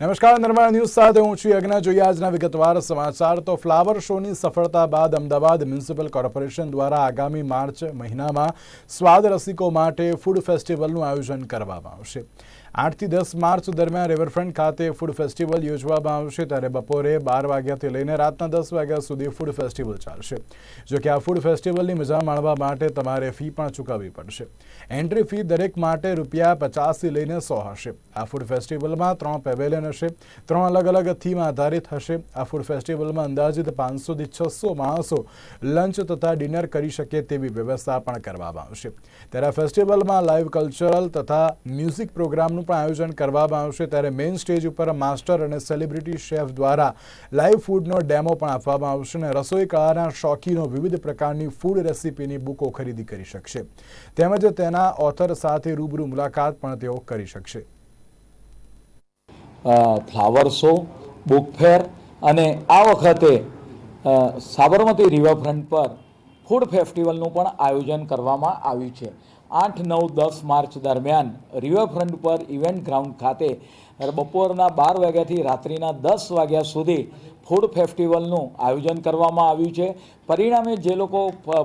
નમસ્કાર નર્મદા ન્યૂઝ સાથે હું છું યજ્ઞ. જોઈએ આજના વિગતવાર સમાચાર. તો ફ્લાવર શોની સફળતા બાદ અમદાવાદ મ્યુનિસિપલ કોર્પોરેશન દ્વારા આગામી માર્ચ મહિનામાં સ્વાદ રસિકો માટે ફૂડ ફેસ્ટિવલનું આયોજન કરવામાં આવશે. આઠથી દસ માર્ચ દરમિયાન રિવરફ્રન્ટ ખાતે ફૂડ ફેસ્ટિવલ યોજવામાં આવશે ત્યારે બપોરે બાર વાગ્યાથી લઈને રાતના દસ વાગ્યા સુધી ફૂડ ફેસ્ટિવલ ચાલશે. જોકે આ ફૂડ ફેસ્ટિવલની મજા માણવા માટે તમારે ફી પણ ચૂકવવી પડશે. એન્ટ્રી ફી દરેક માટે રૂપિયા પચાસથી લઈને સો હશે. આ ફૂડ ફેસ્ટિવલમાં ત્રણ પેવેલિયન હશે, ત્રણ અલગ અલગ થીમ આધારિત હશે. આ ફૂડ ફેસ્ટિવલમાં અંદાજિત પાંચસોથી છસો માણસો લંચ તથા ડિનર કરી શકે તેવી વ્યવસ્થા પણ કરવામાં આવશે. ત્યારે આ ફેસ્ટિવલમાં લાઇવ કલ્ચરલ તથા મ્યુઝિક પ્રોગ્રામનું પણ આયોજન કરવામાં આવશે ત્યારે મેઇન સ્ટેજ ઉપર માસ્ટર અને સેલિબ્રિટી શેફ દ્વારા લાઈવ ફૂડનો ડેમો પણ આપવામાં આવશે અને રસોઈ કળાના શોખીનો વિવિધ પ્રકારની ફૂડ રેસીપીની બુકો ખરીદી કરી શકશે. તેમજ તેના ઓથર સાથે રૂબરૂ મુલાકાત પણ તેઓ કરી શકશે. ફ્લાવર શો બુક ફેર અને આ વખતે સાબરમતી રિવરફ્રન્ટ પર ફૂડ ફેસ્ટિવલનું પણ આયોજન કરવામાં આવ્યું છે. આઠ, નવ, દસ માર્ચ દરમિયાન રિવરફ્રન્ટ પર ઇવેન્ટ ગ્રાઉન્ડ ખાતે બપોરના બાર વાગ્યાથી રાત્રિના દસ વાગ્યા સુધી ફૂડ ફેસ્ટિવલનું આયોજન કરવામાં આવ્યું છે. પરિણામે જે લોકો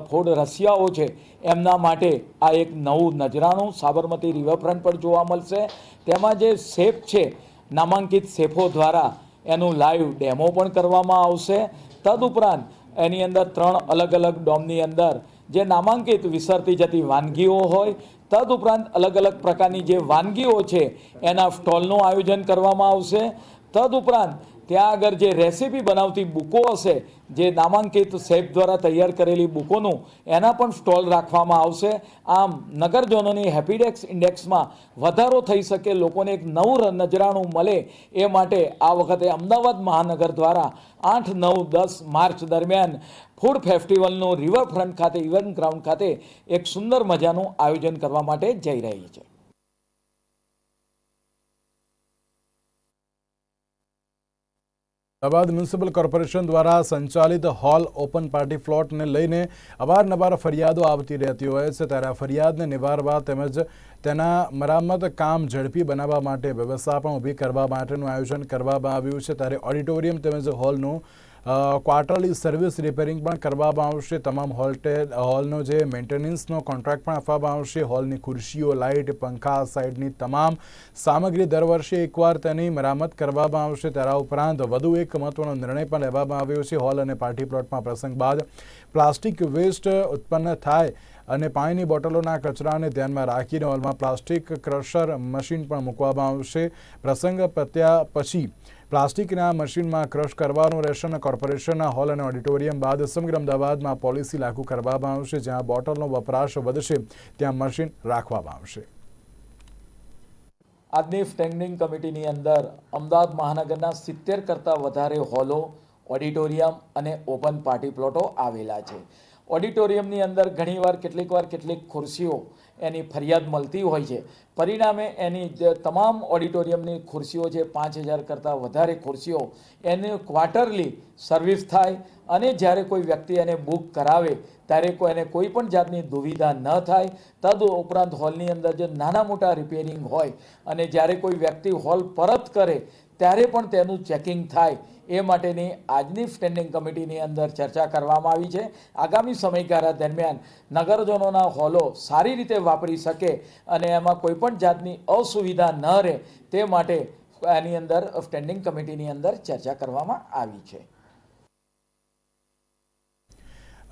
ફૂડ રસિયાઓ છે, એમના માટે આ એક નવું નજરાણું સાબરમતી રિવરફ્રન્ટ પર જોવા મળશે. તેમાં જે શેફ છે, નામાંકિત શેફો દ્વારા એનું લાઈવ ડેમો પણ કરવામાં આવશે. તદુપરાંત એની અંદર ત્રણ અલગ અલગ ડોમની અંદર જે નામાંકિત વિસરતી જતી વાનગીઓ હોય તદઉપરાંત અલગ અલગ પ્રકારની જે વાનગીઓ છે, એના સ્ટોલનું આયોજન કરવામાં આવશે. તદુપરાંત ત્યાં આગળ જે રેસીપી બનાવતી બુકો હશે, જે નામાંકિત શેફ દ્વારા તૈયાર કરેલી બુકોનું, એના પણ સ્ટોલ રાખવામાં આવશે. આમ, નગરજનોની હેપીડેક્સ ઇન્ડેક્સમાં વધારો થઈ શકે, લોકોને એક નવું નજરાણું મળે એ માટે આ વખતે અમદાવાદ મહાનગર દ્વારા આઠ, નવ, દસ માર્ચ દરમિયાન ફૂડ ફેસ્ટિવલનું રિવરફ્રન્ટ ખાતે ઇવેન્ટ ગ્રાઉન્ડ ખાતે એક સુંદર મજાનું આયોજન કરવા માટે જઈ રહી છે. અમદાવાદ મ્યુનિસિપલ કોર્પોરેશન દ્વારા સંચાલિત હોલ ઓપન પાર્ટી પ્લોટને લઈને અવારનવાર ફરિયાદો આવતી રહેતી હોય છે ત્યારે આ ફરિયાદને નિવારવા તેમજ તેના મરામત કામ ઝડપી બનાવવા માટે વ્યવસ્થા પણ ઊભી કરવા માટેનું આયોજન કરવામાં આવ્યું છે. ત્યારે ઓડિટોરિયમ તેમજ હોલનું ક્વાર્ટરલી સર્વિસ રિપેરિંગ પણ કરવામાં આવશે. તમામ હોલટે, હોલનો જે મેન્ટેનન્સનો કોન્ટ્રાક્ટ પણ આપવામાં આવશે. હોલની ખુરશીઓ, લાઇટ, પંખા સાઇડની તમામ સામગ્રી દર વર્ષે એકવાર તેની મરામત કરવામાં આવશે. તેના ઉપરાંત વધુ એક મહત્વનો નિર્ણય પણ લેવામાં આવ્યો છે. હોલ અને પાર્ટી પ્લોટમાં પ્રસંગ બાદ પ્લાસ્ટિક વેસ્ટ ઉત્પન્ન થાય અને પાણીની બોટલોના કચરાને ધ્યાનમાં રાખીને હોલમાં પ્લાસ્ટિક ક્રશર મશીન પણ મૂકવામાં આવશે. પ્રસંગ પત્યા પછી પ્લાસ્ટિકના મશીનમાં ક્રશ કરવાનું રહેશે અને કોર્પોરેશનના હોલ અને ઓડિટોરિયમ બાદ સમગ્ર અમદાવાદમાં પોલિસી લાગુ કરવામાં આવશે, જ્યાં બોટલનો વપરાશ વધશે, ત્યાં મશીન રાખવામાં આવશે. આજની સ્ટેન્ડિંગ કમિટીની અંદર અમદાવાદ મહાનગરના સિત્તેર કરતાં વધારે હોલો, ઓડિટોરિયમ અને ઓપન પાર્ટી પ્લોટો આવેલા છે. ઓડિટોરિયમની અંદર ઘણીવાર કેટલીક વાર કેટલીક ખુરશીઓ એની ફરિયાદ મળતી હોય છે. પરિણામે એની તમામ ઓડિટોરિયમની ખુરશીઓ છે, પાંચ હજાર કરતાં વધારે ખુરશીઓ, એને ક્વાર્ટરલી સર્વિસ થાય અને જ્યારે કોઈ વ્યક્તિ એને બુક કરાવે, ત્યારે કોઈ એને કોઈ પણ જાતની દુવિધા ન થાય. તદ ઉપરાંત હોલની અંદર જે નાના મોટા રિપેરિંગ હોય અને જ્યારે કોઈ વ્યક્તિ હોલ પરત કરે ત્યારે પણ તેનું ચેકિંગ થાય. એ માટેની આજની સ્ટેન્ડિંગ કમિટીની અંદર ચર્ચા કરવામાં આવી છે. આગામી સમયગાળા દરમિયાન નગરજનોના હોલો સારી રીતે વાપરી શકે અને એમાં કોઈ પણ જાતની અસુવિધા ન રહે તે માટે એની અંદર સ્ટેન્ડિંગ કમિટીની અંદર ચર્ચા કરવામાં આવી છે.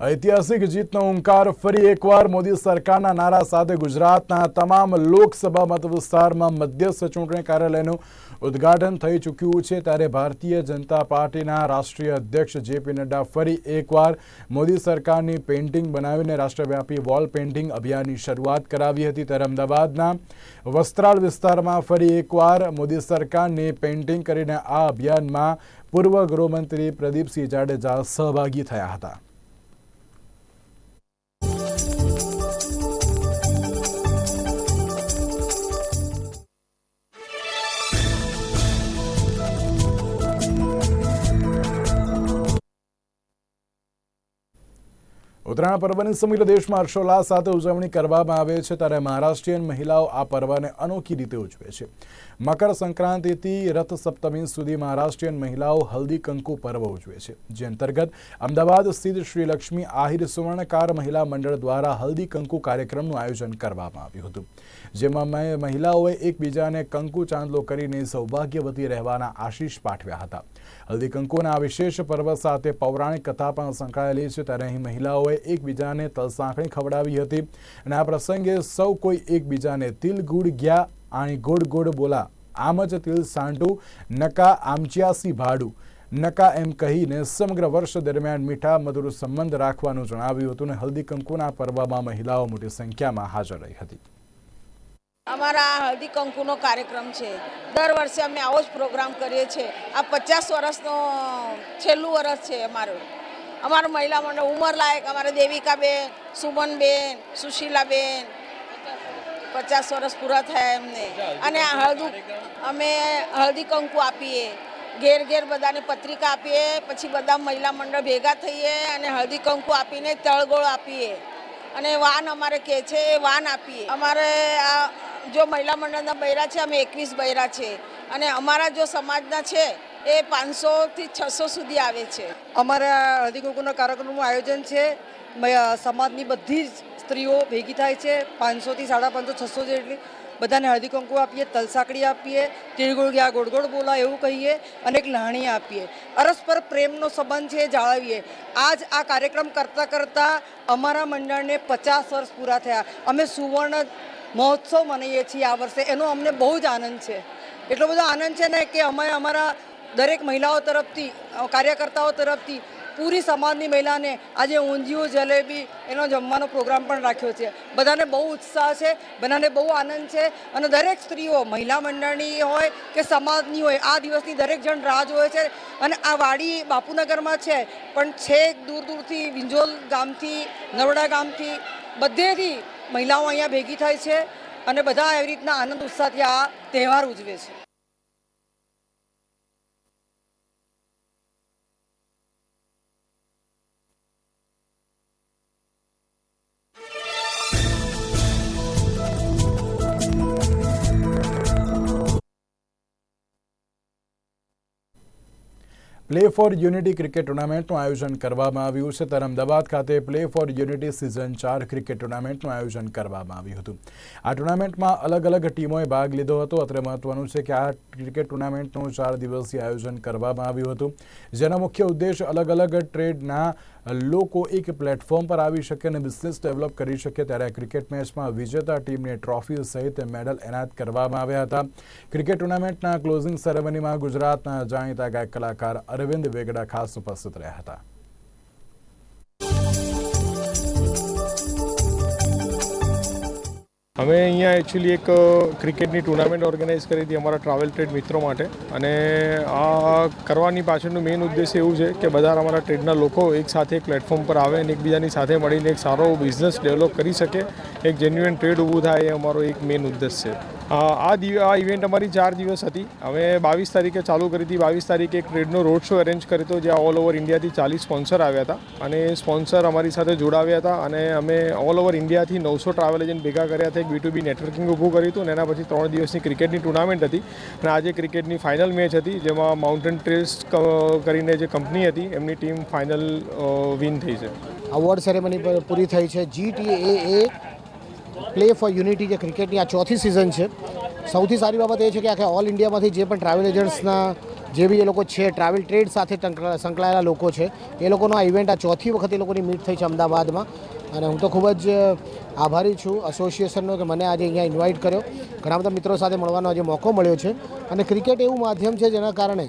ઐતિહાસિક જીતનો ઓંકાર ફરી એકવાર મોદી સરકારના નારા સાથે ગુજરાતના તમામ લોકસભા મત વિસ્તારમાં મધ્યસ્થ ચૂંટણી કાર્યાલયનું ઉદ્ઘાટન થઈ ચૂક્યું છે ત્યારે ભારતીય જનતા પાર્ટીના રાષ્ટ્રીય અધ્યક્ષ જેપી નડ્ડા ફરી એકવાર મોદી સરકારની પેઇન્ટિંગ બનાવીને રાષ્ટ્રવ્યાપી વોલ પેઇન્ટિંગ અભિયાનની શરૂઆત કરાવી હતી. ત્યારે અમદાવાદના વસ્ત્રાલ વિસ્તારમાં ફરી એકવાર મોદી સરકારની પેઇન્ટિંગ કરીને આ અભિયાનમાં પૂર્વ ગૃહમંત્રી પ્રદીપસિંહ જાડેજા સહભાગી થયા હતા. ઉત્તરાયણ પર્વની સમગ્ર દેશમાં હર્ષોલ્લાસ સાથે ઉજવણી કરવામાં આવે છે ત્યારે મહારાષ્ટ્રીયન મહિલાઓ આ પર્વને અનોખી રીતે ઉજવે છે. મકર સંક્રાંતિથી રથ સપ્તમી સુધી મહારાષ્ટ્રીયન મહિલાઓ હલ્દી કંકુ પર્વ ઉજવે છે. જે અંતર્ગત અમદાવાદ સ્થિત શ્રી લક્ષ્મી આહિર સુવર્ણકાર મહિલા મંડળ દ્વારા હલ્દી કંકુ કાર્યક્રમનું આયોજન કરવામાં આવ્યું હતું. જેમાં મહિ- મહિલાઓએ એકબીજાને કંકુ ચાંદલો કરીને સૌભાગ્યવતી રહેવાના આશીષ પાઠવ્યા હતા. હલ્દી કંકુના વિશેષ પર્વ સાથે પૌરાણિક કથા પણ સંકળાયેલી છે. ત્યારે અહીં મહિલાઓએ એકબીજાને તલસાંકણી ખવડાવી હતી અને આ પ્રસંગે સૌ કોઈ એકબીજાને તિલ ગુડ ગયા, આણી ગોડ ગોડ બોલા. આમ જ તિલ સાંટું નકા આમચ્યાસી ભાડું. નકા એમ કહીને સમગ્ર વર્ષ દરમિયાન મીઠા મધુર સંબંધ રાખવાનું જણાવ્યું હતું અને હલ્દી કંકુના પર્વમાં મહિલાઓ મોટી સંખ્યામાં હાજર રહી હતી. અમારા આ હળદી કંકુનો કાર્યક્રમ છે. દર વર્ષે અમે આવો જ પ્રોગ્રામ કરીએ છીએ. આ પચાસ વર્ષનો છેલ્લું વર્ષ છે અમારું. અમારું મહિલા મંડળ ઉંમર લાયક અમારે દેવિકાબેન, સુમનબેન, સુશીલાબેન. પચાસ વર્ષ પૂરા થયા એમને. અને આ હળદુ અમે હળદી કંકુ આપીએ. ઘેર ઘેર બધાને પત્રિકા આપીએ, પછી બધા મહિલા મંડળ ભેગા થઈએ અને હળદી કંકુ આપીને તળગોળ આપીએ. અને વાન અમારે કહે છે એ વાન આપીએ. અમારે આ જો મહિલા મંડળના બૈરા છે, અમે એકવીસ બૈરા છે. અને અમારા જો સમાજના છે, એ પાંચસોથી છસો સુધી આવે છે. અમારા હળદી કુંકુના કાર્યક્રમનું આયોજન છે. સમાજની બધી જ સ્ત્રીઓ ભેગી થાય છે. પાંચસોથી સાડા પાંચસો, છસો જેટલી બધાને હળદી કંકુ આપીએ, તલસાકડી આપીએ તીળગોળ ગયા ગોળ ગોળ બોલા એવું કહીએ અને એક લહાણી આપીએ. અરસ્પર પ્રેમનો સંબંધ છે જાળવીએ. આજ આ કાર્યક્રમ કરતાં કરતાં અમારા મંડળને પચાસ વર્ષ પૂરા થયા. અમે સુવર્ણ મહોત્સવ મનાવીએ છીએ આ વર્ષે. એનો અમને બહુ જ આનંદ છે. એટલો બધો આનંદ છે ને કે અમે અમારા દરેક મહિલાઓ તરફથી કાર્યકર્તાઓ તરફથી પૂરી સમાજની મહિલાને આજે ઊંધિયું, જલેબી એનો જમવાનો પ્રોગ્રામ પણ રાખ્યો છે. બધાને બહુ ઉત્સાહ છે, બધાને બહુ આનંદ છે અને દરેક સ્ત્રીઓ, મહિલા મંડળની હોય કે સમાજની હોય, આ દિવસની દરેક જણ રાહ જોવે છે અને આ વાડી બાપુનગરમાં છે, પણ છેક દૂર દૂરથી વિંજોલ ગામથી, નરોડા ગામથી બધેથી મહિલાઓ અહીંયા ભેગી થાય છે અને બધા એવી રીતના આનંદ ઉત્સાહથી આ તહેવાર ઉજવે છે. પ્લે ફોર યુનિટી ક્રિકેટ ટુર્નામેન્ટનું આયોજન કરવામાં આવ્યું છે. ત્યારે અમદાવાદ ખાતે પ્લે ફોર યુનિટી સિઝન ચાર ક્રિકેટ ટુર્નામેન્ટનું આયોજન કરવામાં આવ્યું હતું. આ ટુર્નામેન્ટમાં અલગ અલગ ટીમોએ ભાગ લીધો હતો. અત્રે મહત્વનું છે કે આ ક્રિકેટ ટુર્નામેન્ટનું ચાર દિવસીય આયોજન કરવામાં આવ્યું હતું. જેનો મુખ્ય ઉદ્દેશ અલગ અલગ ટ્રેડના લોકો એક પ્લેટફોર્મ પર આવી શકે અને બિઝનેસ ડેવલપ કરી શકે ત્યારે આ ક્રિકેટ મેચમાં વિજેતા ટીમને ટ્રોફી સહિત મેડલ એનાયત કરવામાં આવ્યા હતા. ક્રિકેટ ટુર્નામેન્ટના ક્લોઝિંગ સેરેમનીમાં ગુજરાતના જાણીતા ગાયક કલાકાર અરવિંદ વેગડા ખાસ ઉપસ્થિત રહ્યા હતા. અમે અહીંયા એકચ્યુઅલી એક ક્રિકેટની ટુર્નામેન્ટ ઓર્ગેનાઇઝ કરી હતી અમારા ટ્રાવેલ ટ્રેડ મિત્રો માટે. અને આ કરવાની પાછળનું મેઇન ઉદ્દેશ્ય એવું છે કે બધા અમારા ટ્રેડના લોકો એક સાથે એક પ્લેટફોર્મ પર આવે અને એકબીજાની સાથે મળીને એક સારો બિઝનેસ ડેવલપ કરી શકે. એક જેન્યુઅન ટ્રેડ ઊભું થાય એ અમારો એક મેઇન ઉદ્દેશ છે. આ દિવ, આ ઇવેન્ટ અમારી ચાર દિવસ હતી. અમે બાવીસ તારીખે ચાલુ કરી હતી. બાવીસ તારીખે એક ટ્રેડનો રોડ શો અરેન્જ કર્યો હતો, જ્યાં ઓલ ઓવર ઇન્ડિયાથી ચાલીસ સ્પોન્સર આવ્યા હતા. અને સ્પોન્સર અમારી સાથે જોડાવ્યા હતા અને અમે ઓલ ઓવર ઇન્ડિયાથી નવસો ટ્રાવેલ એજન્ટ ભેગા કર્યા હતા. એક બી ટુ બી નેટવર્કિંગ ઊભું કર્યું હતું અને એના પછી ત્રણ દિવસની ક્રિકેટની ટુર્નામેન્ટ હતી. અને આજે ક્રિકેટની ફાઇનલ મેચ હતી, જેમાં માઉન્ટેન ટ્રેલ્સ કરીને જે કંપની હતી, એમની ટીમ ફાઇનલ વિન થઈ છે. અવોર્ડ સેરેમની પૂરી થઈ છે. જીટીએ પ્લે ફોર યુનિટી જે ક્રિકેટની આ ચોથી સિઝન છે. સૌથી સારી બાબત એ છે કે આખા ઓલ ઇન્ડિયામાંથી જે પણ ટ્રાવેલ એજન્ટ્સના જે બી એ લોકો છે ટ્રાવેલ ટ્રેડ સાથે સંકળાયેલા લોકો છે, એ લોકોનો આ ઇવેન્ટ આ ચોથી વખત એ લોકોની મીટ થઈ છે અમદાવાદમાં. અને હું તો ખૂબ જ આભારી છું એસોસિએશનનો કે મને આજે અહીંયા ઇન્વાઇટ કર્યો. ઘણા બધા મિત્રો સાથે મળવાનો આજે મોકો મળ્યો છે. અને ક્રિકેટ એવું માધ્યમ છે જેના કારણે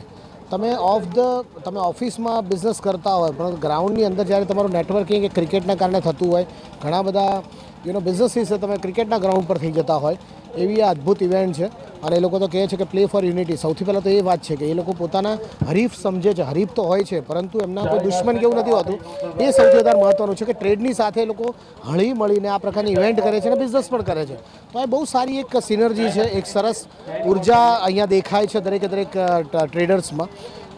તમે ઓફ ધ તમે ઓફિસમાં બિઝનેસ કરતા હોય પણ ગ્રાઉન્ડની અંદર જ્યારે તમારું નેટવર્કિંગ એ ક્રિકેટના કારણે થતું હોય, ઘણા બધા યુનો બિઝનેસીસ તમે ક્રિકેટના ગ્રાઉન્ડ પર થઈ જતા હોય એવી આ અદ્ભુત ઇવેન્ટ છે. અને એ લોકો તો કહે છે કે પ્લે ફોર યુનિટી સૌથી પહેલાં તો એ વાત છે કે એ લોકો પોતાના હરીફ સમજે છે. હરીફ તો હોય છે પરંતુ એમના કોઈ દુશ્મન કેવું નથી હોતું. એ સૌથી વધારે મહત્ત્વનું છે કે ટ્રેડની સાથે એ લોકો હળી મળીને આ પ્રકારની ઇવેન્ટ કરે છે અને બિઝનેસ પણ કરે છે. તો એ બહુ સારી એક સિનર્જી છે એક સરસ ઊર્જા અહીંયા દેખાય છે દરેકે દરેક ટ્રેડર્સમાં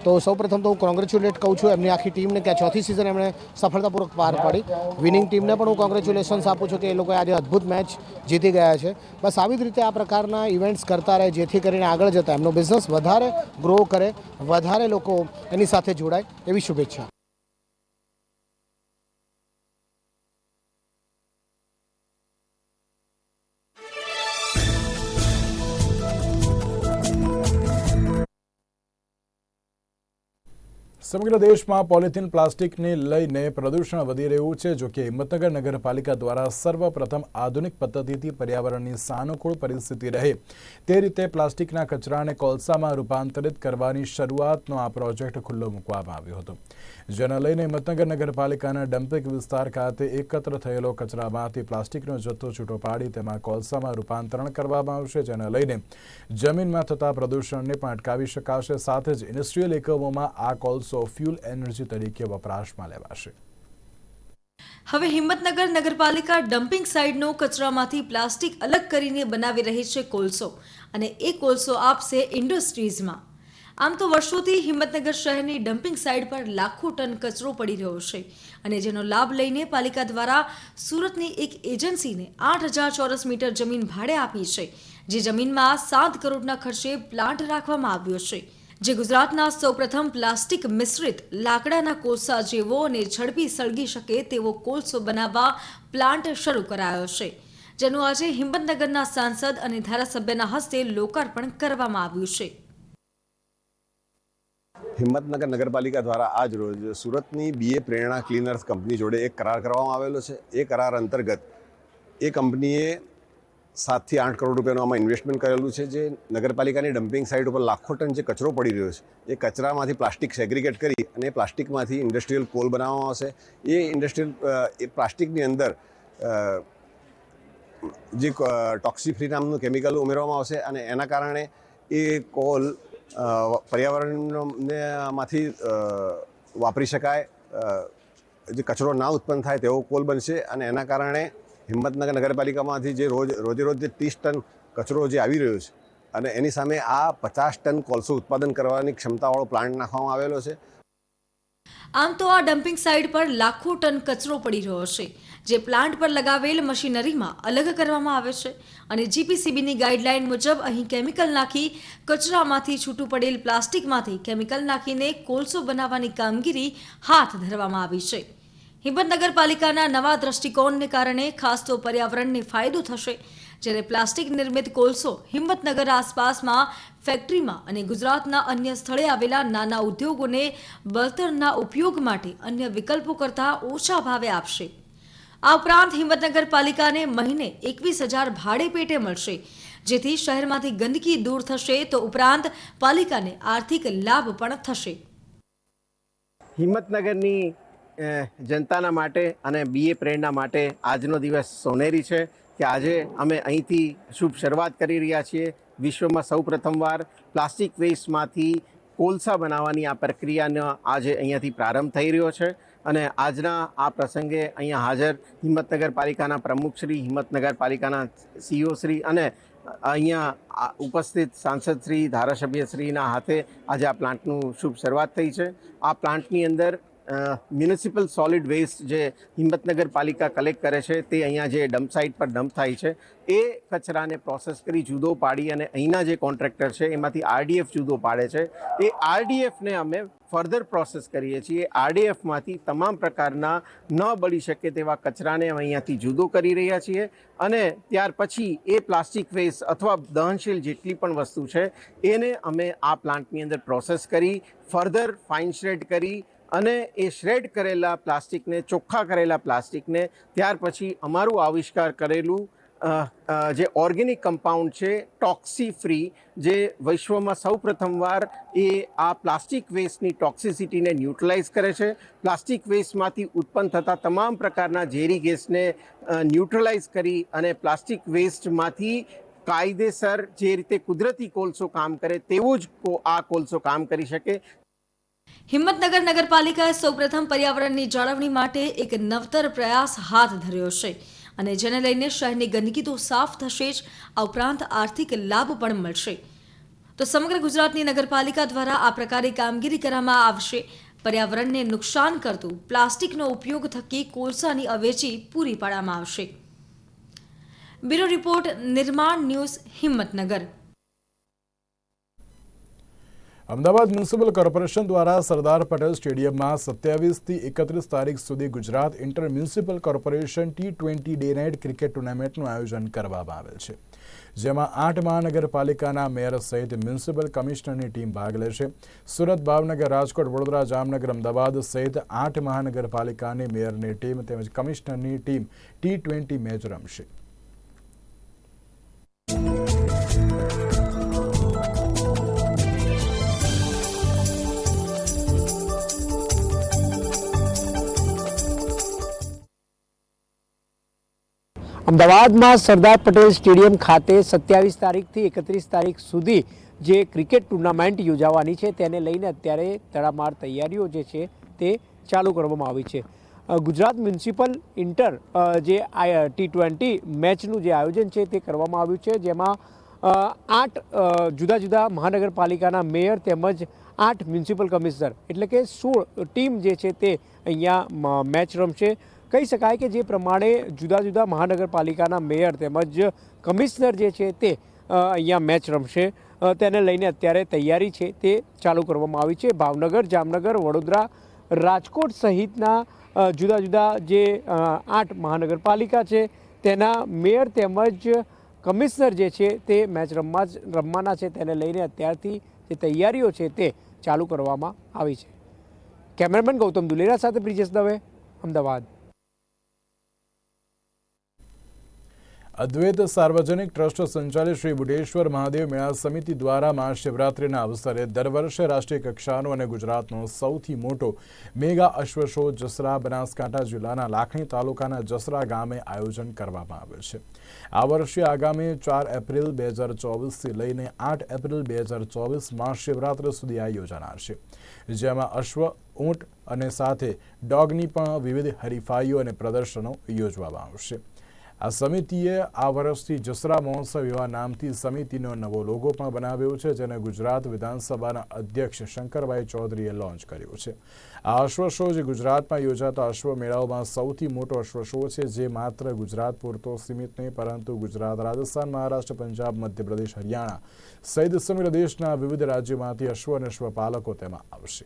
તો સૌપ્રથમ તો હું કોંગ્રેચ્યુલેટ કહું છું, એમની આખી ટીમને કે ચોથી સિઝન એમણે સફળતાપૂર્વક પાર પાડી. વિનિંગ ટીમને પણ હું કોંગ્રેચ્યુલેશન્સ આપું છું કે એ લોકોએ આજે અદ્ભુત મેચ જીતી ગયા છે. બસ આવી જ રીતે આ પ્રકારના ઇવેન્ટ્સ કરતા રહે, જેથી કરીને આગળ જતા એમનો બિઝનેસ વધારે ગ્રો કરે, વધારે લોકો એની સાથે જોડાય, એવી શુભેચ્છા. સમગ્ર દેશમાં પોલિથીન પ્લાસ્ટિકને લઈને પ્રદૂષણ વધી રહ્યું છે. જો કે હિંમતનગર નગરપાલિકા દ્વારા સર્વપ્રથમ આધુનિક પદ્ધતિથી પર્યાવરણની સાનુકૂળ પરિસ્થિતિ રહે. તે રીતે પ્લાસ્ટિકના કચરાને કોલસામાં રૂપાંતરિત કરવાની શરૂઆતનો આ પ્રોજેક્ટ ખુલ્લો મૂકવામાં આવ્યો હતો. જેને લઈને હિંમતનગર નગરપાલિકાના ડમ્પિંગ વિસ્તાર ખાતે એકત્ર થયેલો કચરામાંથી પ્લાસ્ટિકનો જથ્થો છૂટો પાડી તેમાં કોલસામાં રૂપાંતરણ કરવામાં આવશે. જેને લઈને જમીનમાં થતા પ્રદૂષણને પણ અટકાવી શકાશે. સાથે જ ઇન્ડસ્ટ્રીયલ એકમોમાં આ કોલસો ફ્યુલ એનર્જી તરીકે વપરાશમાં લેવાશે. હવે હિંમતનગર નગરપાલિકા ડમ્પિંગ સાઇડનો કચરામાંથી પ્લાસ્ટિક અલગ કરીને બનાવી રહી છે કોલસો અને એ કોલસો આપશે ઇન્ડસ્ટ્રીઝમાં. આમ તો વર્ષોથી હિંમતનગર શહેરની ડમ્પિંગ સાઇડ પર લાખો ટન કચરો પડી રહ્યો છે અને જેનો લાભ લઈને પાલિકા દ્વારા સુરતની એક એજન્સીને આઠ હજાર ચોરસ મીટર જમીન ભાડે આપી છે, જે જમીનમાં સાત કરોડના ખર્ચે પ્લાન્ટ રાખવામાં આવ્યો છે. જે ગુજરાતના સૌપ્રથમ પ્લાસ્ટિક મિશ્રિત લાકડાના કોલસા જેવો અને ઝડપી સળગી શકે તેવો કોલસો બનાવવા પ્લાન્ટ શરૂ કરાયો છે. જેનું આજે હિંમતનગરના સાંસદ અને ધારાસભ્યના હસ્તે લોકાર્પણ કરવામાં આવ્યું છે. હિંમતનગર નગરપાલિકા દ્વારા આજ રોજ સુરતની બીએ પ્રેરણા ક્લીનર્સ કંપની જોડે એક કરાર કરવામાં આવેલો છે. એ કરાર અંતર્ગત એ કંપનીએ સાતથી આઠ કરોડ રૂપિયાનું આમાં ઇન્વેસ્ટમેન્ટ કરેલું છે. જે નગરપાલિકાની ડમ્પિંગ સાઇટ ઉપર લાખો ટન જે કચરો પડી રહ્યો છે, એ કચરામાંથી પ્લાસ્ટિક સેગ્રિગેટ કરી અને પ્લાસ્ટિકમાંથી ઇન્ડસ્ટ્રીયલ કોલ બનાવવામાં આવશે. એ ઇન્ડસ્ટ્રીયલ એ પ્લાસ્ટિકની અંદર જે ટોક્સી ફ્રી નામનું કેમિકલ ઉમેરવામાં આવશે અને એના કારણે એ કોલ પર્યાવરણમાંથી વાપરી શકાય. જે કચરો ના ઉત્પન્ન થાય તેવો કોલ બનશે અને એના કારણે હિંમતનગર નગરપાલિકામાંથી જે રોજ રોજે રોજ ત્રીસ ટન કચરો જે આવી રહ્યો છે અને એની સામે આ પચાસ ટન કોલસો ઉત્પાદન કરવાની ક્ષમતાવાળો પ્લાન્ટ નાખવામાં આવેલો છે. આમ તો આ ડમ્પિંગ સાઇટ પર લાખો ટન કચરો પડી રહ્યો છે. જે પ્લાન્ટ પર લગાવેલ મશીનરીમાં અલગ કરવામાં આવે છે અને જીપીસીબીની ગાઈડલાઇન મુજબ અહીં કેમિકલ નાખી કચરામાંથી છૂટું પડેલ પ્લાસ્ટિકમાંથી કેમિકલ નાખીને કોલસો બનાવવાની કામગીરી હાથ ધરવામાં આવી છે. હિંમતનગર નગરપાલિકાના નવા દ્રષ્ટિકોણને કારણે ખાસ તો પર્યાવરણને ફાયદો થશે. જ્યારે પ્લાસ્ટિક નિર્મિત કોલસો હિંમતનગર આસપાસમાં ફેક્ટરીમાં અને ગુજરાતના અન્ય સ્થળે આવેલા નાના ઉદ્યોગોને બળતણના ઉપયોગ માટે અન્ય વિકલ્પો કરતાં ઓછા ભાવે આપશે. આ ઉપરાંત હિંમતનગર પાલિકાને મહિને એકવીસ હજાર ભાડે પેટે મળશે. જેથી શહેરમાંથી ગંદકી દૂર થશે તો ઉપરાંત પાલિકાને આર્થિક લાભ પણ થશે. હિંમતનગરની જનતાના માટે અને બીએ પ્રેરણા માટે આજનો દિવસ સોનેરી છે કે આજે અમે અહીંથી શુભ શરૂઆત કરી રહ્યા છીએ. વિશ્વમાં સૌ પ્રથમવાર પ્લાસ્ટિક વેસ્ટમાંથી કોલસા બનાવવાની આ પ્રક્રિયાનો આજે અહીંયાથી પ્રારંભ થઈ રહ્યો છે અને આજના આ પ્રસંગે અહીંયા હાજર હિંમતનગર પાલિકાના પ્રમુખશ્રી હિંમતનગર પાલિકાના સીઓ શ્રી અને અહીંયા ઉપસ્થિત સાંસદ શ્રી, ધારાસભ્ય શ્રીના હાથે આજે આ પ્લાન્ટનું શુભ શરૂઆત થઈ છે. આ પ્લાન્ટની અંદર મ્યુનિસિપલ સોલિડ વેસ્ટ જે હિંમતનગર પાલિકા કલેક્ટ કરે છે, તે અહીંયા જે ડમ્પ સાઇટ પર ડમ્પ થાય છે, એ કચરાને પ્રોસેસ કરી જુદો પાડી અને અહીંના જે કોન્ટ્રાક્ટર છે, એમાંથી આરડીએફ જુદો પાડે છે. એ આરડીએફને અમે ફર્ધર પ્રોસેસ કરીએ છીએ. આરડીએફમાંથી તમામ પ્રકારના ન બળી શકે તેવા કચરાને અમે અહીંયાથી જુદો કરી રહ્યા છીએ અને ત્યાર પછી એ પ્લાસ્ટિક વેસ્ટ અથવા દહનશીલ જેટલી પણ વસ્તુ છે, એને અમે આ પ્લાન્ટની અંદર પ્રોસેસ કરી ફર્ધર ફાઇન શ્રેડ કરી અને એ શ્રેડ કરેલા પ્લાસ્ટિકને, ચોખ્ખા કરેલા પ્લાસ્ટિકને, ત્યાર પછી અમારું આવિષ્કાર કરેલું જે ઓર્ગેનિક કમ્પાઉન્ડ છે ટોક્સી ફ્રી જે વિશ્વમાં સૌ પ્રથમવાર એ આ પ્લાસ્ટિક વેસ્ટની ટોક્સિસિટીને ન્યુટ્રલાઇઝ કરે છે. પ્લાસ્ટિક વેસ્ટમાંથી ઉત્પન્ન થતા તમામ પ્રકારના ઝેરી ગેસને ન્યુટ્રલાઇઝ કરી અને પ્લાસ્ટિક વેસ્ટમાંથી કાયદેસર જે રીતે કુદરતી કોલસો કામ કરે, તેવું જ આ કોલસો કામ કરી શકે. હિંમતનગર નગરપાલિકાએ સૌપ્રથમ પર્યાવરણની જાળવણી માટે એક નવતર પ્રયાસ હાથ ધર્યો છે. અને જેને લઈને શહેરની ગંદકી તો સાફ થશે જ, આ ઉપરાંત આર્થિક લાભ પણ મળશે. તો સમગ્ર ગુજરાતની નગરપાલિકા દ્વારા આ પ્રકારે કામગીરી કરવામાં આવશે. પર્યાવરણને નુકસાન કરતું પ્લાસ્ટિકનો ઉપયોગ થકી કોલસાની અવેજી પૂરી પાડવામાં આવશે. Bureau report, Nirman news Himmatnagar. Ahmedabad municipal corporation દ્વારા સરદાર પટેલ સ્ટેડિયમમાં સત્યાવીસથી એકત્રીસ તારીખ સુધી Gujarat inter municipal corporation T twenty day night cricket ટુર્નામેન્ટનું આયોજન કરવામાં આવેલ છે, જેમાં આઠ મહાનગરપાલિકાના મેયર સહિત મ્યુનિસિપલ કમિશનરની ટીમ ભાગ લેશે. સુરત, ભાવનગર, રાજકોટ, વડોદરા, જામનગર, અમદાવાદ સહિત આઠ મહાનગરપાલિકાની મેયરની ટીમ તેમજ કમિશનરની ટીમ ટી ટ્વેન્ટી મેચ રમશે. અમદાવાદમાં સરદાર પટેલ સ્ટેડિયમ ખાતે સત્યાવીસ તારીખથી એકત્રીસ તારીખ સુધી જે ક્રિકેટ ટુર્નામેન્ટ યોજાવાની છે, તેને લઈને અત્યારે તડામાર તૈયારીઓ જે છે તે ચાલુ કરવામાં આવી છે. ગુજરાત મ્યુનિસિપલ ઇન્ટર જે ટી ટ્વેન્ટી મેચનું જે આયોજન છે તે કરવામાં આવ્યું છે, જેમાં આઠ જુદા જુદા મહાનગરપાલિકાના મેયર તેમજ આઠ મ્યુનિસિપલ કમિશનર એટલે કે સોળ ટીમ જે છે તે અહીંયા મેચ રમશે. કહી શકાય કે જે પ્રમાણે જુદા જુદા મહાનગરપાલિકાના મેયર તેમજ કમિશનર જે છે તે અહીંયા મેચ રમશે. તેને લઈને અત્યારે તૈયારી છે તે ચાલુ કરવામાં આવી છે. ભાવનગર, જામનગર, વડોદરા, રાજકોટ સહિતના જુદા જુદા જે આઠ મહાનગરપાલિકા છે તેના મેયર તેમજ કમિશનર જે છે તે મેચ રમવા રમવાના છે. તેને લઈને અત્યારથી જે તૈયારીઓ છે તે ચાલુ કરવામાં આવી છે. કેમેરામેન ગૌતમ દુલેરા સાથે બ્રિજેશ દવે, અમદાવાદ. અદ્વૈત સાર્વજનિક ટ્રસ્ટ સંચાલિત શ્રી બુઢેશ્વર મહાદેવ મેળા સમિતિ દ્વારા મહાશિવરાત્રિના અવસરે દર વર્ષે રાષ્ટ્રીય કક્ષાનો અને ગુજરાતનો સૌથી મોટો મેગા અશ્વશો જસરા બનાસકાંઠા જિલ્લાના લાખણી તાલુકાના જસરા ગામે આયોજન કરવામાં આવ્યું છે. આ વર્ષે આગામી ચાર એપ્રિલ બે હજાર ચોવીસથી લઈને આઠ એપ્રિલ બે હજાર ચોવીસ મહાશિવરાત્રિ સુધી આ યોજાનાર છે. જેમાં અશ્વ, ઊંટ અને સાથે ડોગની પણ વિવિધ હરીફાઈઓ અને પ્રદર્શનો યોજવામાં આવશે. આ સમિતિએ આ વર્ષથી જસરા મહોત્સવ એવા નામથી સમિતિનો નવો લોગો પણ બનાવ્યો છે, જેને ગુજરાત વિધાનસભાના અધ્યક્ષ શંકરભાઈ ચૌધરીએ લોન્ચ કર્યો છે. આ અશ્વ શો જે ગુજરાતમાં યોજાતા અશ્વ મેળાઓમાં સૌથી મોટો અશ્વ શો છે, જે માત્ર ગુજરાત પૂરતો સીમિત નહીં, પરંતુ ગુજરાત, રાજસ્થાન, મહારાષ્ટ્ર, પંજાબ, મધ્યપ્રદેશ, હરિયાણા સહિત સમગ્ર દેશના વિવિધ રાજ્યોમાંથી અશ્વ અને અશ્વપાલકો તેમાં આવશે.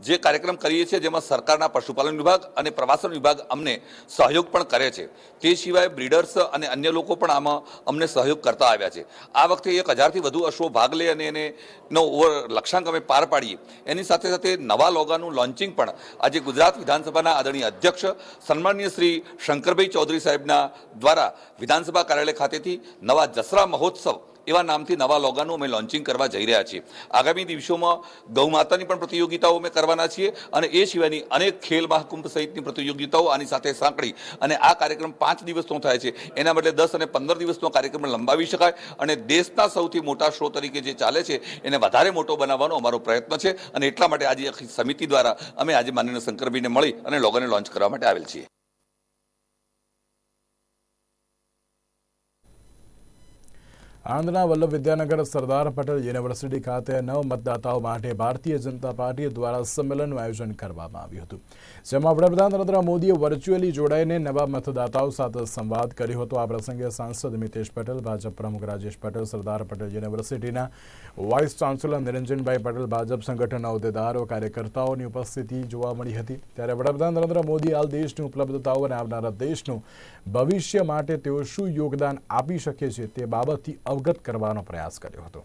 જે કાર્યક્રમ કરીએ છીએ, જેમાં સરકારના પશુપાલન વિભાગ અને પ્રવાસન વિભાગ અમને સહયોગ પણ કરે છે. તે સિવાય બ્રીડર્સ અને અન્ય લોકો પણ આમાં અમને સહયોગ કરતા આવ્યા છે. આ વખતે એક હજારથી વધુ અશ્વો ભાગ લે અને એને નો ઓવર લક્ષ્યાંક અમે પાર પાડીએ. એની સાથે સાથે નવા લોગાનું લોન્ચિંગ પણ આજે ગુજરાત વિધાનસભાના આદરણીય અધ્યક્ષ સન્માનીય શ્રી શંકરભાઈ ચૌધરી સાહેબના દ્વારા વિધાનસભા કાર્યાલય ખાતેથી નવા જસરા મહોત્સવ એવા નામથી નવા લોગાનું અમે લોન્ચિંગ કરવા જઈ રહ્યા છીએ. આગામી દિવસોમાં ગૌમાતાની પણ પ્રતિયોગિતાઓ અમે કરવાના છીએ અને એ સિવાયની અનેક ખેલ મહાકુંભ સહિતની પ્રતિયોગિતાઓ આની સાથે સાંકળી અને આ કાર્યક્રમ પાંચ દિવસનો થાય છે. એના બદલે દસ અને પંદર દિવસનો કાર્યક્રમ લંબાવી શકાય અને દેશના સૌથી મોટા શો તરીકે જે ચાલે છે એને વધારે મોટો બનાવવાનો અમારો પ્રયત્ન છે અને એટલા માટે આજે સમિતિ દ્વારા અમે આજે માનનીય શંકરભાઈને મળી અને લોગોને લોન્ચ કરવા માટે આવેલ છીએ. આણંદના વલ્લભ વિદ્યાનગર સરદાર પટેલ યુનિવર્સિટી ખાતે નવ મતદાતાઓ માટે ભારતીય જનતા પાર્ટી દ્વારા સંમેલનનું આયોજન કરવામાં આવ્યું હતું, જેમાં વડાપ્રધાન નરેન્દ્ર મોદીએ વર્ચ્યુઅલી જોડાઈને નવા મતદાતાઓ સાથે સંવાદ કર્યો હતો. આ પ્રસંગે સાંસદ મિતેશ પટેલ, ભાજપ પ્રમુખ રાજેશ પટેલ, સરદાર પટેલ યુનિવર્સિટીના વાઇસ ચાન્સેલર નિરંજનભાઈ પટેલ, ભાજપ સંગઠનના હોદ્દેદારો, કાર્યકર્તાઓની ઉપસ્થિતિ જોવા મળી હતી. ત્યારે વડાપ્રધાન નરેન્દ્ર મોદી હાલ દેશની ઉપલબ્ધતાઓ અને આવનારા દેશનું ભવિષ્ય માટે તેઓ શું યોગદાન આપી શકે છે તે બાબતથી અવગત કરવાનો પ્રયાસ કર્યો હતો.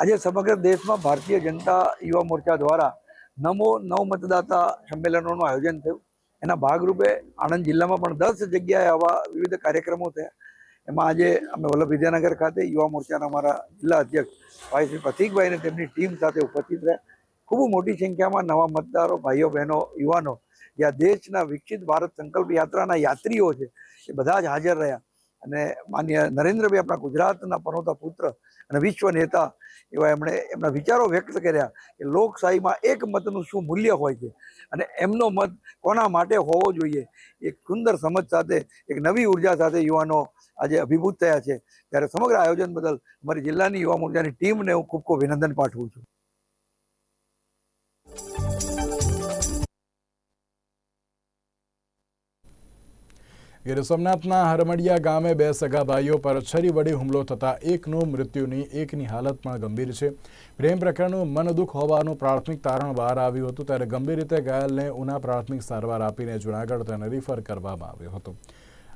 આજે સમગ્ર દેશમાં ભારતીય જનતા યુવા મોરચા દ્વારા નમો નવ મતદાતા સંમેલનોનું આયોજન થયું. એના ભાગરૂપે આણંદ જિલ્લામાં પણ દસ જગ્યાએ આવા વિવિધ કાર્યક્રમો થયા. એમાં આજે અમે વલ્લભ વિદ્યાનગર ખાતે યુવા મોરચાના અમારા જિલ્લા અધ્યક્ષ ભાઈ શ્રી પ્રતિકભાઈને તેમની ટીમ સાથે ઉપસ્થિત રહ્યા. ખૂબ મોટી સંખ્યામાં નવા મતદારો, ભાઈઓ, બહેનો, યુવાનો જે આ દેશના વિકસિત ભારત સંકલ્પ યાત્રાના યાત્રીઓ છે, એ બધા જ હાજર રહ્યા. અને માન્ય નરેન્દ્રભાઈ આપણા ગુજરાતના પનોતા પુત્ર અને વિશ્વ નેતા એવા એમણે એમના વિચારો વ્યક્ત કર્યા કે લોકશાહીમાં એક મતનું શું મૂલ્ય હોય છે અને એમનો મત કોના માટે હોવો જોઈએ? એક સુંદર સમજ સાથે, એક નવી ઊર્જા સાથે યુવાનો આજે અભિભૂત થયા છે. ત્યારે સમગ્ર આયોજન બદલ અમારી જિલ્લાની યુવા મોરચાની ટીમને હું ખૂબ ખૂબ અભિનંદન પાઠવું છું. ગીર સોમનાથના હરમડિયા ગામે બે સગા ભાઈઓ પર છરી વડે હુમલો થતાં એકનું મૃત્યુની એકની હાલત પણ ગંભીર છે. પ્રેમ પ્રકરણનું મન દુઃખ હોવાનું પ્રાથમિક તારણ બહાર આવ્યું હતું, ત્યારે ગંભીર રીતે ઘાયલને ઉના પ્રાથમિક સારવાર આપીને જુનાગઢ તેને રિફર કરવામાં આવ્યો હતો.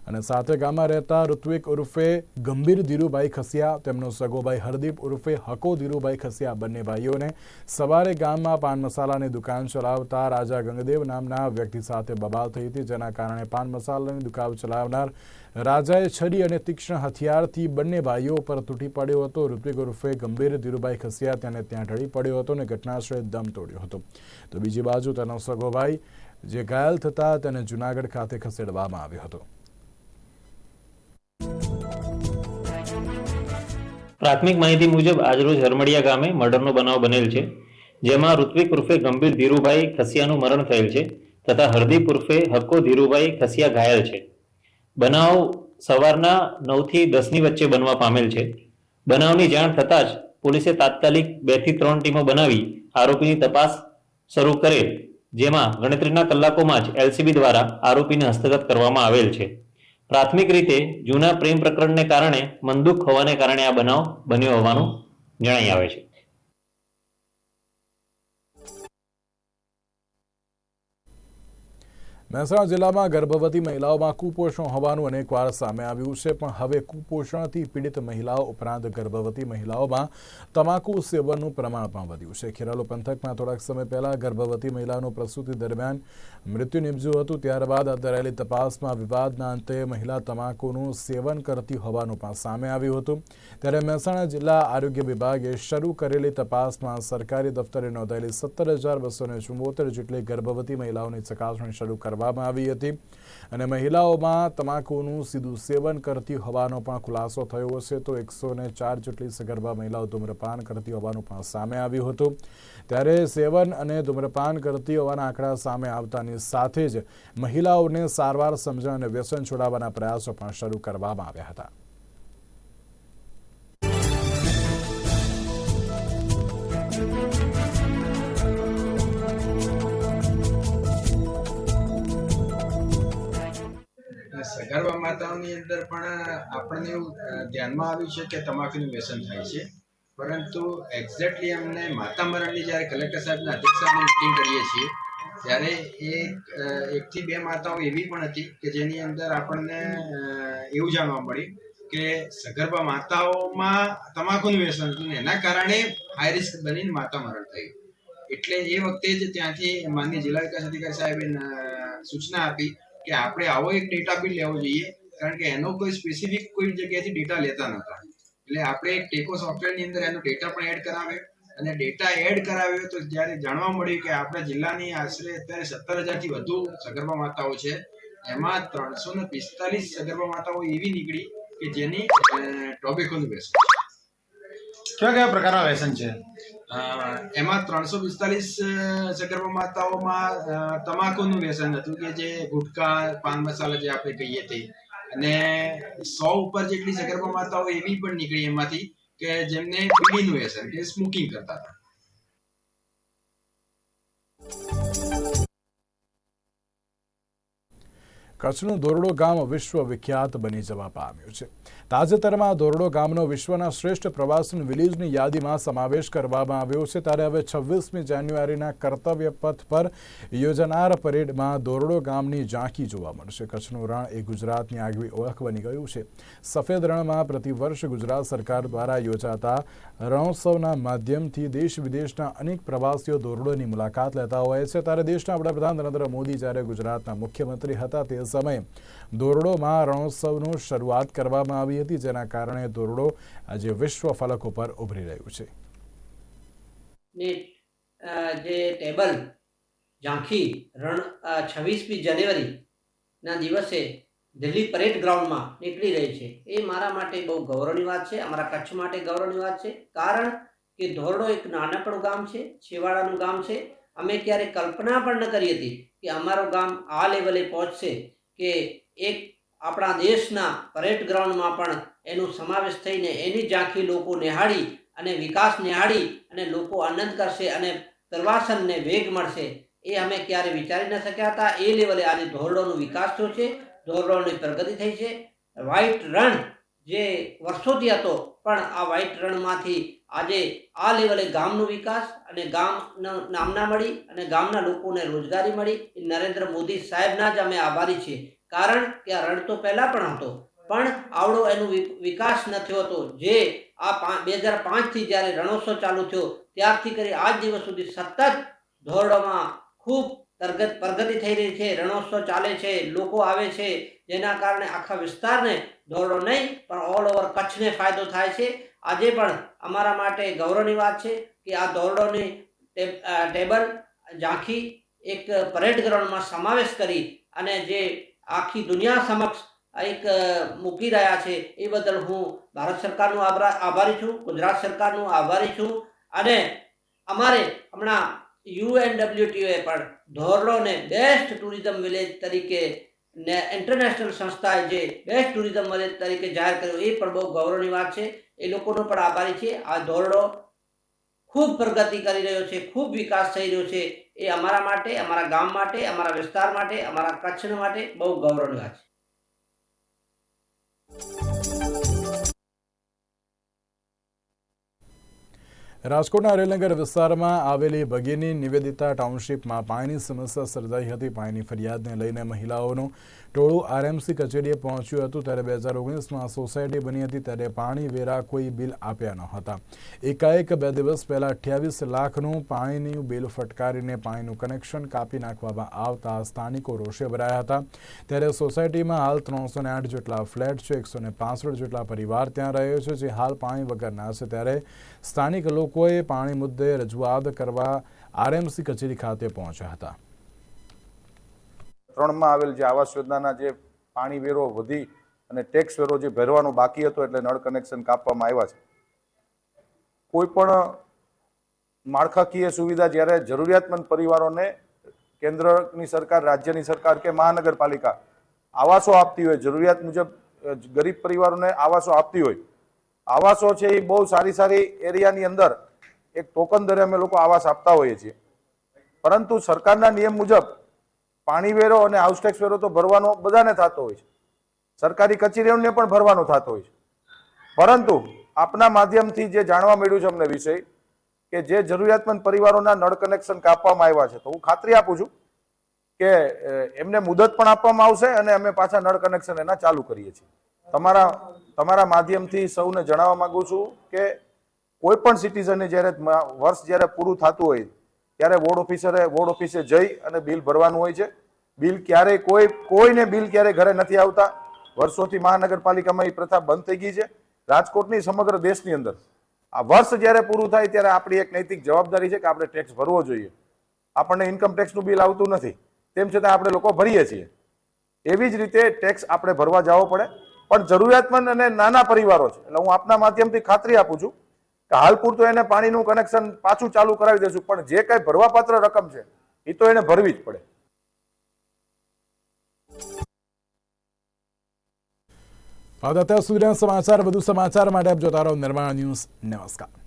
અને સાથે ગામમાં રહેતા ઋત્વિક ઉર્ફે ગંભીર ધીરુભાઈ ખસિયા, તેમનો સગોભાઈ હરદીપ ઉર્ફે હકો ધીરુભાઈ ખસિયા બંને ભાઈઓને સવારે ગામમાં પાન મસાલાની દુકાન ચલાવતા રાજા ગંગદેવ નામના વ્યક્તિ સાથે બબાલ થઈ હતી, જેના કારણે પાન મસાલાની દુકાન ચલાવનાર રાજાએ છરી અને તીક્ષ્ણ હથિયારથી બંને ભાઈઓ પર તૂટી પડ્યો હતો. ઋત્વિક ઉર્ફે ગંભીર ધીરુભાઈ ખસિયા તેને ત્યાં ઢળી પડ્યો હતો અને ઘટનાસ્થળે દમ તોડ્યો હતો. તો બીજી બાજુ તેનો સગોભાઈ, જે ઘાયલ થતા તેને જુનાગઢ ખાતે ખસેડવામાં આવ્યો હતો. પ્રાથમિક માહિતી મુજબ આજરોજ હરમડિયા ગામે મર્ડરનો બનાવ બનેલ છે, જેમાં ઋત્વિક ઉર્ફે ગંભીર ધીરુભાઈ ખસિયાનું મરણ થયેલ છે તથા હરદીપ ઉર્ફે હક્કો ધીરુભાઈ ખસિયા ઘાયલ છે. બનાવ સવારના નવથી દસની વચ્ચે બનવા પામેલ છે. બનાવની જાણ થતાં જ પોલીસે તાત્કાલિક બેથી ત્રણ ટીમો બનાવી આરોપીની તપાસ શરૂ કરેલ, જેમાં ગણતરીના કલાકોમાં જ એલસીબી દ્વારા આરોપીને હસ્તગત કરવામાં આવેલ છે. પ્રાથમિક રીતે જૂના પ્રેમ પ્રકરણને કારણે મનદુખ હોવાને કારણે આ બનાવ બન્યો હોવાનું જણાઈ આવે છે. મહેસાણા જિલ્લામાં ગર્ભવતી મહિલાઓમાં કુપોષણ હોવાનું અનેકવાર સામે આવ્યું છે, પણ હવે કુપોષણથી પીડિત મહિલાઓ ઉપરાંત ગર્ભવતી મહિલાઓમાં તમાકુ સેવનનું પ્રમાણ પણ વધ્યું છે. ખેરાલુ પંથકમાં થોડાક સમય પહેલા ગર્ભવતી મહિલાનું પ્રસૂતિ દરમિયાન મૃત્યુ નિપજ્યું હતું, ત્યારબાદ ધરાયેલી તપાસમાં વિવાદના અંતે મહિલા તમાકુનું સેવન કરતી હોવાનું પણ સામે આવ્યું હતું. ત્યારે મહેસાણા જિલ્લા આરોગ્ય વિભાગે શરૂ કરેલી તપાસમાં સરકારી દફતરે નોંધાયેલી સત્તર હજાર બસો ચુંબોતેર જેટલી ગર્ભવતી મહિલાઓની ચકાસણી શરૂ કરવામાં આવી હતી અને મહિલાઓમાં તમાકુનું સીધું સેવન કરતી હોવાનો પણ ખુલાસો થયો છે તો એકસો ને ચાર જેટલી સગર્ભા મહિલાઓ ધૂમ્રપાન કરતી હોવાનું પણ સામે આવ્યું હતું. ત્યારે સેવન અને ધૂમ્રપાન કરતી હોવાના આંકડા સામે આવતાની સાથે જ મહિલાઓને સારવાર, સમજણ અને વ્યસન છોડાવવાના પ્રયાસો પણ શરૂ કરવામાં આવ્યા હતા. માતાઓની અંદર પણ આપણને એવું ધ્યાનમાં આવ્યું છે કે તમાકુનું વ્યસન થાય છે. પરંતુ એક્ઝેક્ટલી અમને માતા મરણની જ્યારે કલેક્ટર સાહેબના અધ્યક્ષતાની મિટિંગ કરીએ છીએ, ત્યારે એક એકથી બે માતાઓ એવી પણ હતી કે જેની અંદર આપણને એવું જાણવા મળ્યું કે સગર્ભા માતાઓમાં તમાકુનું વ્યસન હતું એના કારણે હાઈ રિસ્ક બનીને માતા મરણ થયું. એટલે એ વખતે જ ત્યાંથી માન્ય જિલ્લા વિકાસ અધિકારી સાહેબે સૂચના આપી કે આપણે આવો એક ડેટા બી લેવો જોઈએ કારણ કે એનો કોઈ સ્પેસિફિક કોઈ જગ્યાએથી ડેટા લેતા નહોતા. એટલે આપણે એક ટેકો સોફ્ટવેરની અંદર એનો ડેટા પણ એડ કરાવ્યો અને ડેટા એડ કરાવ્યો તો જ્યારે જાણવા મળ્યું કે આપણા જિલ્લાની આશરે અત્યારે સત્તર હજારથી વધુ સગર્ભા માતાઓ છે એમાં ત્રણસો ને પિસ્તાલીસ સગર્ભા માતાઓ એવી નીકળી કે જેની ટોબેકોનું વ્યસન. કયા કયા પ્રકારના વ્યસન છે? એમાં ત્રણસો પિસ્તાલીસ સગર્ભા માતાઓમાં તમાકુનું વ્યસન હતું કે જે ગુટકા પાન મસાલા જે આપણે કહીએ તે. અને સો ઉપર જેટલી સગર્ભા માતાઓ એવી પણ નીકળી એમાંથી કે જેમને બીડીનું વ્યસન કે સ્મોકિંગ કરતા હતા. કચ્છનું દોરડો ગામ વિશ્વ વિખ્યાત બની જવા પામ્યું છે. તાજેતરમાં દોરડો ગામનો વિશ્વના શ્રેષ્ઠ પ્રવાસન વિલેજની યાદીમાં સમાવેશ કરવામાં આવ્યો છે. ત્યારે હવે છવ્વીસમી જાન્યુઆરીના કર્તવ્ય પથ પર યોજાનાર પરેડમાં દોરડો ગામની ઝાંખી જોવા મળશે. કચ્છનું રણ એ ગુજરાતની આગવી ઓળખ બની ગયું છે. સફેદ રણમાં પ્રતિવર્ષ ગુજરાત સરકાર દ્વારા યોજાતા રણોત્સવના માધ્યમથી દેશ વિદેશના અનેક પ્રવાસીઓ દોરડોની મુલાકાત લેતા હોય છે. ત્યારે દેશના વડાપ્રધાન નરેન્દ્ર મોદી જ્યારે ગુજરાતના મુખ્યમંત્રી હતા, તે સમયે ધોરડોમાં રણોત્સવનું શરૂઆત કરવામાં આવી હતી, જેના કારણે ધોરડો આજે વિશ્વ ફલક ઉપર ઉભરી રહ્યું છે. જે ટેબલ ઝાંખી રણ છવ્વીસમી જાન્યુઆરીના દિવસે દિલ્હી પરેડ ગ્રાઉન્ડમાં નીકળી રહી છે. એ મારા માટે બહુ ગૌરવની વાત છે, અમારા કચ્છ માટે ગૌરવની વાત છે, કારણ કે ધોરડો એક નાનકડું ગામ છે, છેવાડાનું ગામ છે. અમે ક્યારે કલ્પના પણ ન કરી હતી કે અમારું ગામ આ લેવલે પહોંચશે કે એક આપણા દેશના પરેડ ગ્રાઉન્ડમાં પણ એનું સમાવેશ થઈને એની ઝાંખી લોકો નિહાળી અને વિકાસ નિહાળી અને લોકો આનંદ કરશે અને પ્રવાસનને વેગ મળશે, એ અમે ક્યારે વિચારી ન શક્યા હતા. એ લેવલે આજે ધોરડોનો વિકાસ થયો છે. ધોરડોની પ્રગતિ થઈ છે. વ્હાઇટ રણ જે વર્ષોથી હતો, પણ આ વ્હાઇટ રણમાંથી આજે આ લેવલે ગામનો વિકાસ અને ગામના નામના મળી અને ગામના લોકોને રોજગારી મળી. એ નરેન્દ્ર મોદી સાહેબના જ અમે આભારી છીએ. કારણ કે આ રણ તો પહેલાં પણ હતો, પણ આવડો એનો વિકાસ ન થયો હતો. જે આ બે હજાર પાંચથી જ્યારે રણોત્સવ ચાલુ થયો, ત્યારથી કરી આજ દિવસ સુધી સતત ધોરડોમાં ખૂબ પ્રગત પ્રગતિ થઈ રહી છે, રણોત્સવ ચાલે છે, લોકો આવે છે, જેના કારણે આખા વિસ્તારને ધોરડો નહીં, પણ ઓલ ઓવર કચ્છને ફાયદો થાય છે. આજે પણ અમારા માટે ગૌરવની વાત છે કે આ ધોરડોની ટેબલ ઝાંખી એક પરેડ ગ્રાઉન્ડમાં સમાવેશ કરી અને જે આખી દુનિયા સમક્ષ એક મૂકી રહ્યા છે, એ બદલ હું ભારત સરકારનો આભારી છું, ગુજરાત સરકારનો આભારી છું. અને અમારે હમણાં યુએનડબ્લ્યુટીઓએ પણ ધોરડોને બેસ્ટ ટુરિઝમ વિલેજ તરીકે ને ઇન્ટરનેશનલ સંસ્થાએ જે બેસ્ટ ટુરિઝમ વિલેજ તરીકે જાહેર કર્યો, એ પણ બહુ ગૌરવની વાત છે. એ લોકોનો પણ આભારી છે આ ધોરડો ખૂબ પ્રગતિ કરી રહ્યો છે, ખૂબ વિકાસ થઈ રહ્યો છે. એ અમારા માટે, અમારા ગામ માટે, અમારા વિસ્તાર માટે, અમારા કચ્છ માટે બહુ ગૌરવની વાત છે. રાજકોટના રેલનગર વિસ્તારમાં આવેલી ભગીની નિવેદિતા ટાઉનશીપમાં પાણીની સમસ્યા સર્જાઈ હતી. પાણીની ફરિયાદને લઈને મહિલાઓનું ટોળું આરએમસી કચેરીએ પહોંચ્યું હતું ત્યારે બે હજાર ઓગણીસમાં સોસાયટી બની હતી ત્યારે પાણી વેરા કોઈ બિલ આપ્યા ન હતા. એકાએક બે દિવસ પહેલાં અઠ્યાવીસ લાખનું પાણીનું બિલ ફટકારીને પાણીનું કનેક્શન કાપી નાખવામાં આવતા સ્થાનિકો રોષે ભરાયા હતા. ત્યારે સોસાયટીમાં હાલ ત્રણસો આઠ જેટલા ફ્લેટ છે, એકસો ને જેટલા પરિવાર ત્યાં રહ્યો છે, જે હાલ પાણી વગરના છે. ત્યારે સ્થાનિક લોકોએ પાણી મુદ્દે રજૂઆત કરવા આરએમસી કચેરી ખાતે પહોંચ્યા હતા. ત્રણમાં આવેલ જે આવાસ યોજનાના જે પાણી વેરો વધી અને ટેક્સ વેરો જે ભરવાનો બાકી હતો એટલે નળ કનેક્શન કાપવામાં આવ્યા છે. કોઈ પણ માળખાકીય સુવિધા જ્યારે જરૂરિયાતમંદ પરિવારોને કેન્દ્રની સરકાર, રાજ્યની સરકાર કે મહાનગરપાલિકા આવાસો આપતી હોય, જરૂરિયાત મુજબ ગરીબ પરિવારોને આવાસો આપતી હોય, આવાસો છે એ બહુ સારી સારી એરિયાની અંદર એક ટોકન દરે અમે લોકો આવાસ આપતા હોઈએ છીએ. પરંતુ સરકારના નિયમ મુજબ પાણી વેરો અને હાઉસ ટેક્સ વેરો તો ભરવાનો બધાને થતો હોય છે. સરકારી કચેરીઓને પણ ભરવાનો થતો હોય છે. પરંતુ આપના માધ્યમથી જે જાણવા મળ્યું છે અમને વિષય, કે જે જરૂરિયાતમંદ પરિવારોના નળ કનેક્શન કાપવામાં આવ્યા છે, તો હું ખાતરી આપું છું કે એમને મુદત પણ આપવામાં આવશે અને અમે પાછા નળ કનેક્શન એના ચાલુ કરીએ છીએ. તમારા તમારા માધ્યમથી સૌને જણાવવા માંગુ છું કે કોઈ પણ સિટીઝને જ્યારે વર્ષ જ્યારે પૂરું થતું હોય ત્યારે વોર્ડ ઓફિસરે, વોર્ડ ઓફિસે જઈ અને બિલ ભરવાનું હોય છે. બિલ ક્યારેય કોઈ, કોઈને બિલ ક્યારેય ઘરે નથી આવતા. વર્ષોથી મહાનગરપાલિકામાં એ પ્રથા બંધ થઈ ગઈ છે. રાજકોટની સમગ્ર દેશની અંદર આ વર્ષ જ્યારે પૂરું થાય ત્યારે આપણી એક નૈતિક જવાબદારી છે કે આપણે ટેક્સ ભરવો જોઈએ. આપણને ઇન્કમ ટેક્સનું બિલ આવતું નથી. તેમ છતાં આપણે લોકો ભરીએ છીએ. એવી જ રીતે ટેક્સ આપણે ભરવા જવો પડે. પણ જરૂરિયાતમંદ અને નાના પરિવારો છે. એટલે હું આપના માધ્યમથી ખાતરી આપું છું કે હાલ પૂરતું એને પાણીનું કનેક્શન પાછું ચાલુ કરાવી દેશું. પણ જે કઈ ભરવાપાત્ર રકમ છે એ તો એને ભરવી જ પડે. અત્યાર સુધીના સમાચાર, વધુ સમાચાર માટે આપ જોતા રહો નિર્માણ ન્યૂઝ. નમસ્કાર.